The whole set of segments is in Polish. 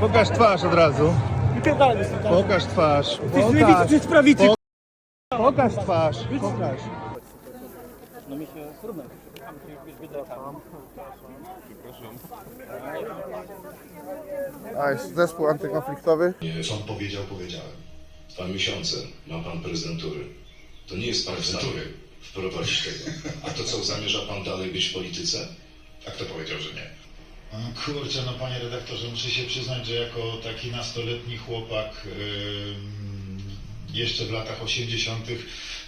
Pokaż twarz od razu. Wypierdalaj stąd. Pokaż twarz. Ty z lewicy czy z prawicy? Po- Pokaż twarz. Pokaż. A jest zespół antykonfliktowy? Nie, Sąd powiedział, powiedziałem. Dwa miesiące ma pan prezydentury. To nie jest prezydentury wprowadzić tego. A to co, zamierza pan dalej być w polityce? A kto powiedział, że nie? No Kurczę, no panie redaktorze, muszę się przyznać, że jako taki nastoletni chłopak ym, jeszcze w latach 80.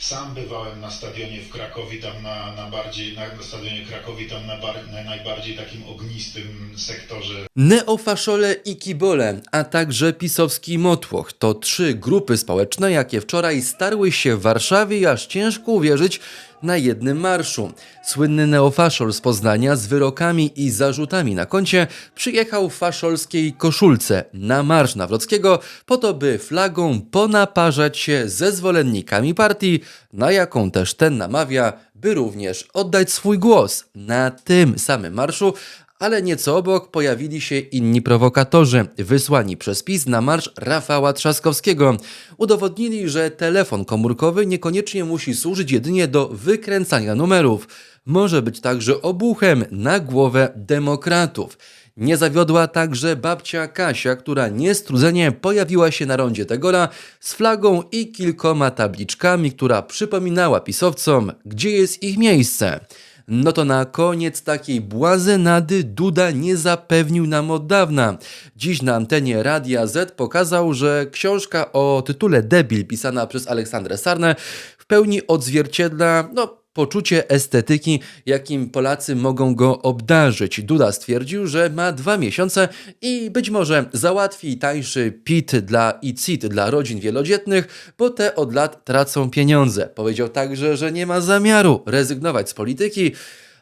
sam bywałem na stadionie w Krakowie, tam na, na bardziej, na, na stadionie Krakowi, tam na, bar, na najbardziej takim ognistym sektorze Neofaszole i kibole, a także pisowski motłoch to trzy grupy społeczne, jakie wczoraj starły się w Warszawie aż ciężko uwierzyć na jednym marszu. Słynny neofaszol z Poznania z wyrokami i zarzutami na koncie przyjechał w faszolskiej koszulce na marsz Nawrockiego po to, by flagą ponaparzać się ze zwolennikami partii, na jaką też ten namawia, by również oddać swój głos na tym samym marszu, ale nieco obok pojawili się inni prowokatorzy, wysłani przez PiS na marsz Rafała Trzaskowskiego. Udowodnili, że telefon komórkowy niekoniecznie musi służyć jedynie do wykręcania numerów. Może być także obuchem na głowę demokratów. Nie zawiodła także babcia Kasia, która niestrudzenie pojawiła się na rondzie Tegola z flagą i kilkoma tabliczkami, która przypominała pisowcom, gdzie jest ich miejsce. No to na koniec takiej błazenady Duda nie zapewnił nam od dawna. Dziś na antenie Radia Z pokazał, że książka o tytule Debil pisana przez Aleksandrę Sarnę w pełni odzwierciedla, no poczucie estetyki, jakim Polacy mogą go obdarzyć. Duda stwierdził, że ma dwa miesiące i być może załatwi tańszy PIT dla i CIT dla rodzin wielodzietnych, bo te od lat tracą pieniądze. Powiedział także, że nie ma zamiaru rezygnować z polityki,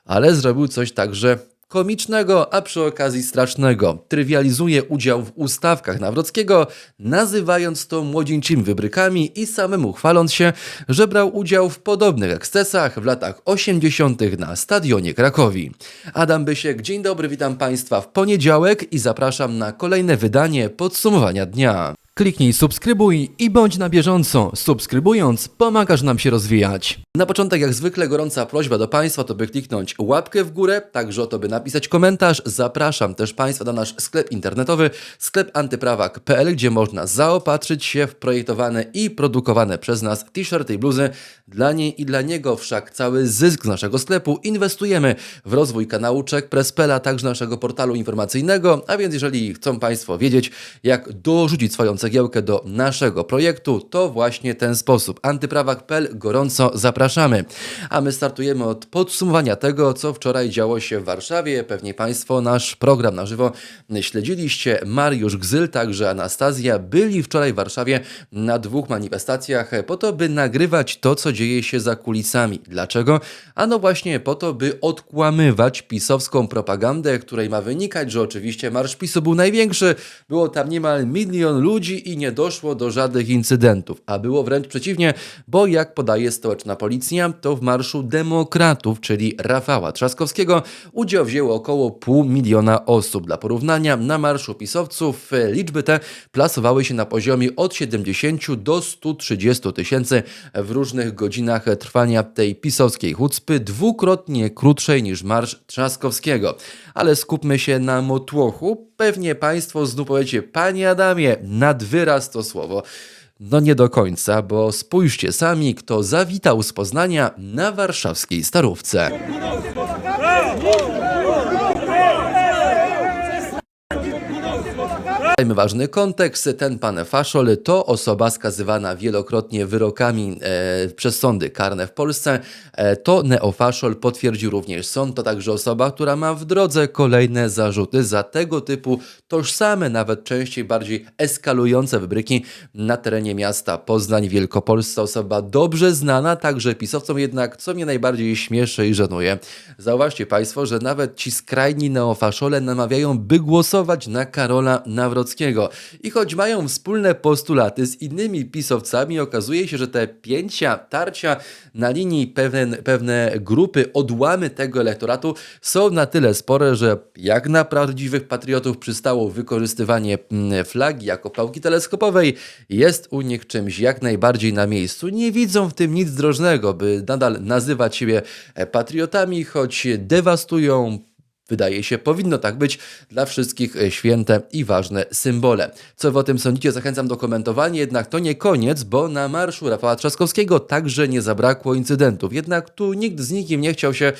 ale zrobił coś także komicznego, a przy okazji strasznego. Trywializuje udział w ustawkach Nawrockiego, nazywając to młodzieńczymi wybrykami i samemu chwaląc się, że brał udział w podobnych ekscesach w latach 80. na stadionie Krakowi. Adam Bysiek, dzień dobry, witam Państwa w poniedziałek i zapraszam na kolejne wydanie podsumowania dnia. Kliknij subskrybuj i bądź na bieżąco. Subskrybując pomagasz nam się rozwijać. Na początek jak zwykle gorąca prośba do Państwa to by kliknąć łapkę w górę, także o to by napisać komentarz. Zapraszam też Państwa na nasz sklep internetowy sklep antyprawak.pl, gdzie można zaopatrzyć się w projektowane i produkowane przez nas t-shirty i bluzy. Dla niej i dla niego wszak cały zysk z naszego sklepu inwestujemy w rozwój kanału Czek Prespela, a także naszego portalu informacyjnego, a więc jeżeli chcą Państwo wiedzieć jak dorzucić swoją cegiełkę do naszego projektu, to właśnie ten sposób. Antyprawak.pl gorąco zapraszamy. A my startujemy od podsumowania tego, co wczoraj działo się w Warszawie. Pewnie Państwo nasz program na żywo śledziliście. Mariusz Gzyl, także Anastazja byli wczoraj w Warszawie na dwóch manifestacjach po to, by nagrywać to, co dzieje się za kulisami. Dlaczego? Ano właśnie po to, by odkłamywać pisowską propagandę, której ma wynikać, że oczywiście Marsz PiSu był największy. Było tam niemal milion ludzi i nie doszło do żadnych incydentów. A było wręcz przeciwnie, bo jak podaje stołeczna policja, to w Marszu Demokratów, czyli Rafała Trzaskowskiego, udział wzięło około pół miliona osób. Dla porównania, na Marszu Pisowców e, liczby te plasowały się na poziomie od 70 do 130 tysięcy w różnych godzinach trwania tej pisowskiej chucpy, dwukrotnie krótszej niż Marsz Trzaskowskiego. Ale skupmy się na motłochu. Pewnie Państwo znów powiecie, Panie Adamie, nad wyraz to słowo. No nie do końca, bo spójrzcie sami, kto zawitał z Poznania na warszawskiej Starówce. Dajmy ważny kontekst. Ten pan Faszol to osoba skazywana wielokrotnie wyrokami e, przez sądy karne w Polsce. E, to neofaszol potwierdził również sąd. To także osoba, która ma w drodze kolejne zarzuty za tego typu tożsame, nawet częściej bardziej eskalujące wybryki na terenie miasta Poznań Wielkopolsce. Osoba dobrze znana także pisowcom, jednak co mnie najbardziej śmieszy i żenuje. Zauważcie Państwo, że nawet ci skrajni neofaszole namawiają, by głosować na Karola Nawrockiego. Nawrockiego. I choć mają wspólne postulaty z innymi pisowcami, okazuje się, że te pięcia, tarcia na linii pewne, pewne grupy, odłamy tego elektoratu są na tyle spore, że jak na prawdziwych patriotów przystało wykorzystywanie mm, flagi jako pałki teleskopowej, jest u nich czymś jak najbardziej na miejscu. Nie widzą w tym nic drożnego, by nadal nazywać siebie e, patriotami, choć dewastują Wydaje się, powinno tak być dla wszystkich e, święte i ważne symbole. Co wy o tym sądzicie, zachęcam do komentowania, jednak to nie koniec, bo na marszu Rafała Trzaskowskiego także nie zabrakło incydentów. Jednak tu nikt z nikim nie chciał się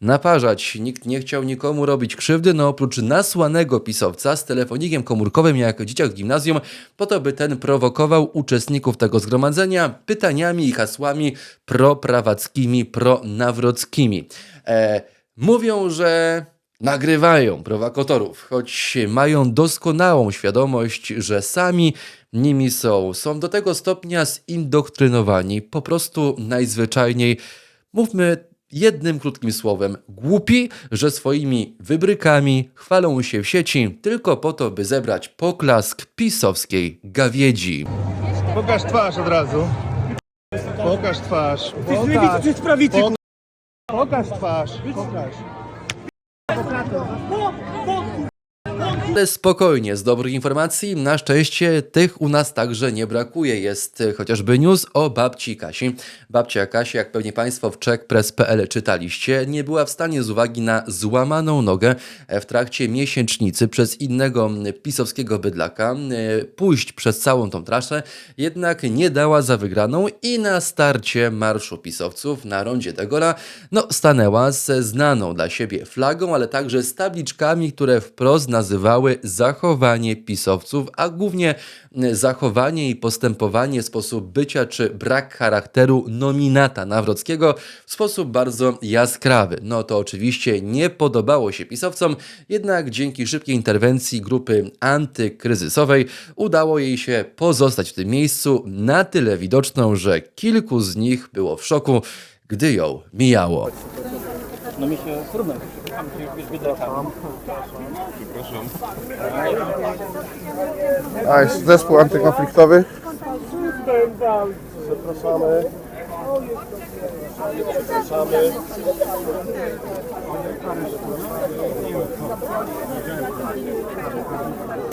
naparzać, nikt nie chciał nikomu robić krzywdy, no oprócz nasłanego pisowca z telefonikiem komórkowym jak dzieciak w gimnazjum, po to by ten prowokował uczestników tego zgromadzenia pytaniami i hasłami proprawackimi, pronawrockimi. E, mówią, że nagrywają prowokatorów, choć mają doskonałą świadomość, że sami nimi są. Są do tego stopnia zindoktrynowani, po prostu najzwyczajniej, mówmy jednym krótkim słowem, głupi, że swoimi wybrykami chwalą się w sieci tylko po to, by zebrać poklask pisowskiej gawiedzi. Pokaż twarz od razu. Pokaż twarz. Ty z lewicy czy z prawicy? Pokaż, pokaż twarz. Pokaż. Como? Como? Ale spokojnie, z dobrych informacji, na szczęście tych u nas także nie brakuje. Jest e, chociażby news o babci Kasi. Babcia Kasia, jak pewnie Państwo w czekpress.pl czytaliście, nie była w stanie z uwagi na złamaną nogę e, w trakcie miesięcznicy przez innego pisowskiego bydlaka e, pójść przez całą tą trasę, jednak nie dała za wygraną i na starcie marszu pisowców na rondzie Gaulle'a, no, stanęła ze znaną dla siebie flagą, ale także z tabliczkami, które wprost nazywały zachowanie pisowców, a głównie mm, zachowanie i postępowanie, sposób bycia czy brak charakteru nominata Nawrockiego w sposób bardzo jaskrawy. No to oczywiście nie podobało się pisowcom, jednak dzięki szybkiej interwencji grupy antykryzysowej udało jej się pozostać w tym miejscu na tyle widoczną, że kilku z nich było w szoku, gdy ją mijało. No mi się trudno. Tam się już. A jest zespół antykonfliktowy. Zapraszamy.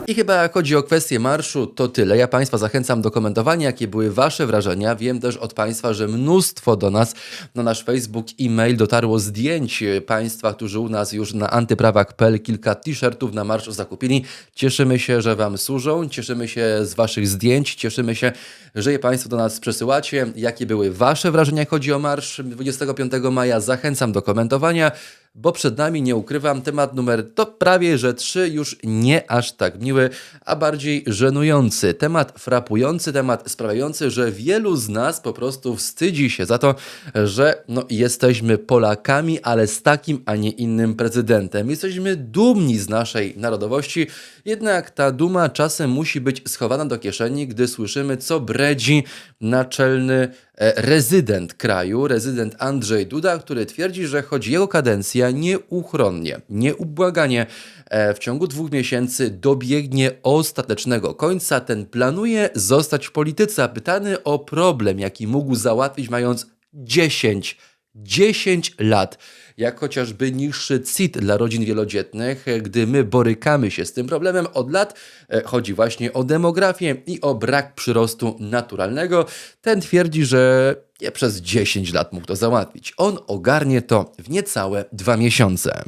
I chyba chodzi o kwestię marszu, to tyle. Ja Państwa zachęcam do komentowania, jakie były Wasze wrażenia. Wiem też od Państwa, że mnóstwo do nas na nasz Facebook i mail dotarło zdjęć Państwa, którzy u nas już na antyprawach.pl kilka t-shirtów na marsz zakupili. Cieszymy się, że Wam służą, cieszymy się z Waszych zdjęć, cieszymy się, że je Państwo do nas przesyłacie. Jakie były Wasze wrażenia, jak chodzi o marsz 25 maja? Zachęcam do komentowania bo przed nami, nie ukrywam, temat numer to prawie że trzy, już nie aż tak miły, a bardziej żenujący. Temat frapujący, temat sprawiający, że wielu z nas po prostu wstydzi się za to, że no, jesteśmy Polakami, ale z takim, a nie innym prezydentem. Jesteśmy dumni z naszej narodowości, jednak ta duma czasem musi być schowana do kieszeni, gdy słyszymy, co bredzi naczelny e, rezydent kraju, rezydent Andrzej Duda, który twierdzi, że choć jego kadencja nieuchronnie, nieubłaganie e, w ciągu dwóch miesięcy dobiegnie ostatecznego końca, ten planuje zostać w polityce. Pytany o problem, jaki mógł załatwić mając 10 10 lat, jak chociażby niższy CIT dla rodzin wielodzietnych, gdy my borykamy się z tym problemem od lat, e, chodzi właśnie o demografię i o brak przyrostu naturalnego, ten twierdzi, że nie przez 10 lat mógł to załatwić. On ogarnie to w niecałe dwa miesiące.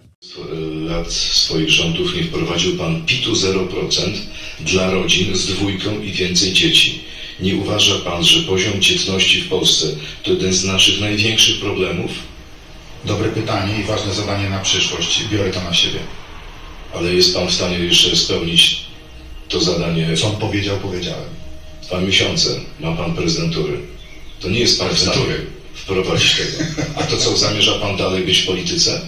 lat swoich rządów nie wprowadził pan PIT-u 0% dla rodzin z dwójką i więcej dzieci. Nie uważa pan, że poziom dzietności w Polsce to jeden z naszych największych problemów? Dobre pytanie i ważne zadanie na przyszłość. Biorę to na siebie. Ale jest pan w stanie jeszcze spełnić to zadanie Co on powiedział, powiedziałem. dwa miesiące. Ma pan prezydentury. To nie jest pan w stanie wprowadzić tego. A to co, zamierza pan dalej być w polityce?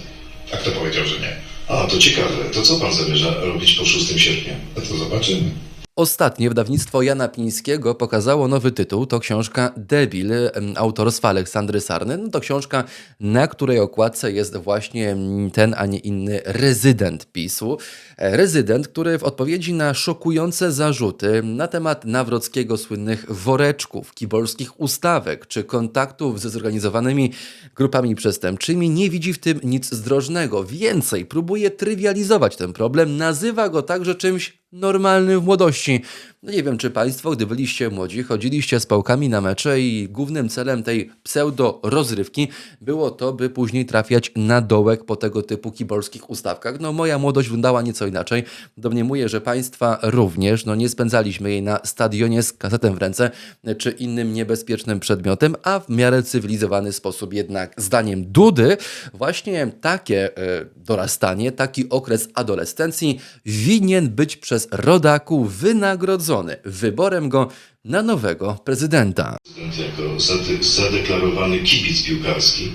A kto powiedział, że nie? A, to ciekawe. To co pan zamierza robić po 6 sierpnia? No to zobaczymy. Ostatnie wydawnictwo Jana Pińskiego pokazało nowy tytuł. To książka Debil autorstwa Aleksandry Sarny. No to książka, na której okładce jest właśnie ten, a nie inny rezydent PiSu. E, Rezydent, który w odpowiedzi na szokujące zarzuty na temat Nawrockiego słynnych woreczków, kibolskich ustawek czy kontaktów ze zorganizowanymi grupami przestępczymi nie widzi w tym nic zdrożnego. Więcej, próbuje trywializować ten problem, nazywa go także czymś normalnym w młodości. No nie wiem, czy Państwo, gdy byliście młodzi, chodziliście z pałkami na mecze i głównym celem tej pseudo-rozrywki było to, by później trafiać na dołek po tego typu kibolskich ustawkach. No moja młodość wyglądała nieco inaczej. Domniemuję, że Państwa również. No nie spędzaliśmy jej na stadionie z kasetem w ręce czy innym niebezpiecznym przedmiotem, a w miarę cywilizowany sposób jednak. Zdaniem Dudy właśnie takie e, dorastanie, taki okres adolescencji winien być przez rodaków wynagrodzony wyborem go na nowego prezydenta. Prezydent jako zade- zadeklarowany kibic piłkarski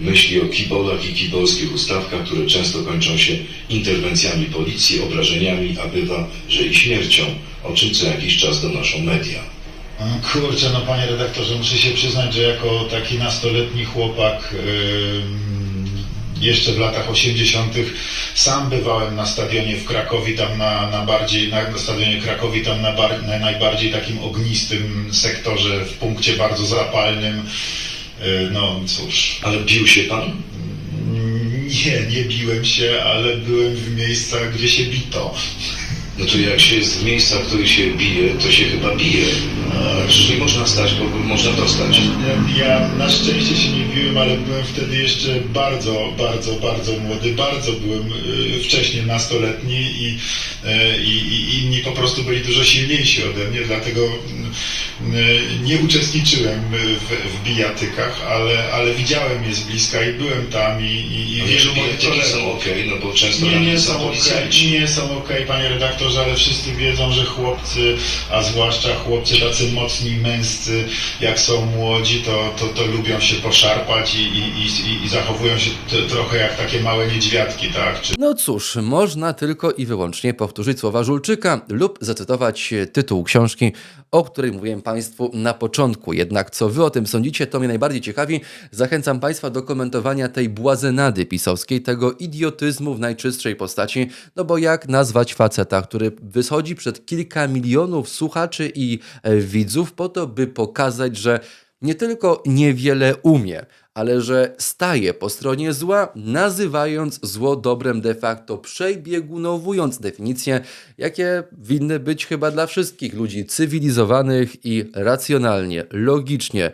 myśli o kibolach i kibolskich ustawkach, które często kończą się interwencjami policji, obrażeniami, a bywa, że i śmiercią, o czym co jakiś czas donoszą media. Kurczę, no panie redaktorze, muszę się przyznać, że jako taki nastoletni chłopak ym, jeszcze w latach 80. sam bywałem na stadionie w Krakowie, tam na, na bardziej, na, na stadionie Krakowi, tam na, bar, na najbardziej takim ognistym sektorze, w punkcie bardzo zapalnym. Yy, No cóż, Ale bił się pan? nie, nie biłem się, ale byłem w miejscach, gdzie się bito. To jak się jest w miejscach, w których się bije, to się chyba bije. A nie można stać, bo można dostać. Ja, ja na szczęście się nie biłem, ale byłem wtedy jeszcze bardzo, bardzo, bardzo młody. Bardzo byłem y, wcześniej nastoletni i, y, i, i inni po prostu byli dużo silniejsi ode mnie, dlatego y, nie uczestniczyłem w, w bijatykach, ale, ale widziałem je z bliska i byłem tam i, i, i wielu moich kolegów. są okej, no bo często Nie, nie są policjanci. nie są okej, panie redaktorze, ale wszyscy wiedzą, że chłopcy, a zwłaszcza chłopcy tacy mocni, męscy, jak są młodzi, to, to, to lubią się poszarpać i, i, i, i zachowują się t- trochę jak takie małe niedźwiadki, tak? Czy No cóż, można tylko i wyłącznie powtórzyć słowa Żulczyka lub zacytować tytuł książki, o której mówiłem Państwu na początku. Jednak co Wy o tym sądzicie, to mnie najbardziej ciekawi. Zachęcam Państwa do komentowania tej błazenady pisowskiej, tego idiotyzmu w najczystszej postaci, no bo jak nazwać faceta, który wychodzi przed kilka milionów słuchaczy i e, widzów po to, by pokazać, że nie tylko niewiele umie, ale że staje po stronie zła, nazywając zło dobrem de facto, przebiegunowując definicje, jakie winny być chyba dla wszystkich ludzi cywilizowanych i racjonalnie, logicznie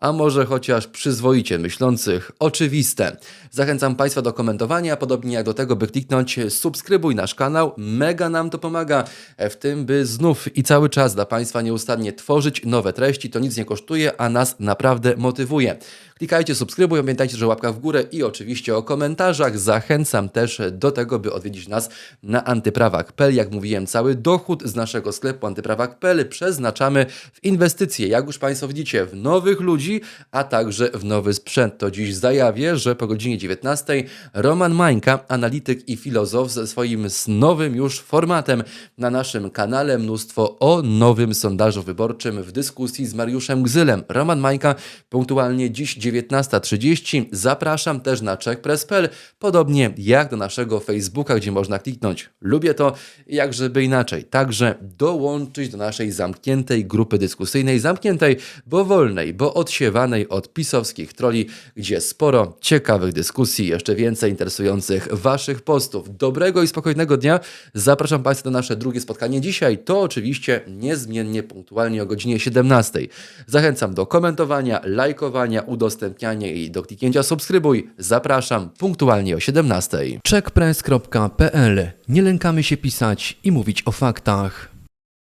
a może chociaż przyzwoicie myślących, oczywiste. Zachęcam Państwa do komentowania, podobnie jak do tego, by kliknąć subskrybuj nasz kanał. Mega nam to pomaga w tym, by znów i cały czas dla Państwa nieustannie tworzyć nowe treści. To nic nie kosztuje, a nas naprawdę motywuje. Klikajcie subskrybuj, pamiętajcie, że łapka w górę i oczywiście o komentarzach. Zachęcam też do tego, by odwiedzić nas na antyprawak.pl. Jak mówiłem, cały dochód z naszego sklepu antyprawak.pl przeznaczamy w inwestycje, jak już Państwo widzicie, w nowych ludzi, a także w nowy sprzęt. To dziś zajawię, że po godzinie 19 Roman Mańka, analityk i filozof ze swoim nowym już formatem na naszym kanale mnóstwo o nowym sondażu wyborczym w dyskusji z Mariuszem Gzylem. Roman Mańka punktualnie dziś 19.30. Zapraszam też na checkpress.pl, podobnie jak do naszego Facebooka, gdzie można kliknąć lubię to, jak żeby inaczej. Także dołączyć do naszej zamkniętej grupy dyskusyjnej, zamkniętej, bo wolnej, bo odsiewanej od pisowskich troli, gdzie sporo ciekawych dyskusji, jeszcze więcej interesujących Waszych postów. Dobrego i spokojnego dnia. Zapraszam Państwa do nasze drugie spotkanie dzisiaj. To oczywiście niezmiennie punktualnie o godzinie 17. Zachęcam do komentowania, lajkowania, udostępniania i do kliknięcia subskrybuj. Zapraszam punktualnie o 17. checkpress.pl. Nie lękamy się pisać i mówić o faktach.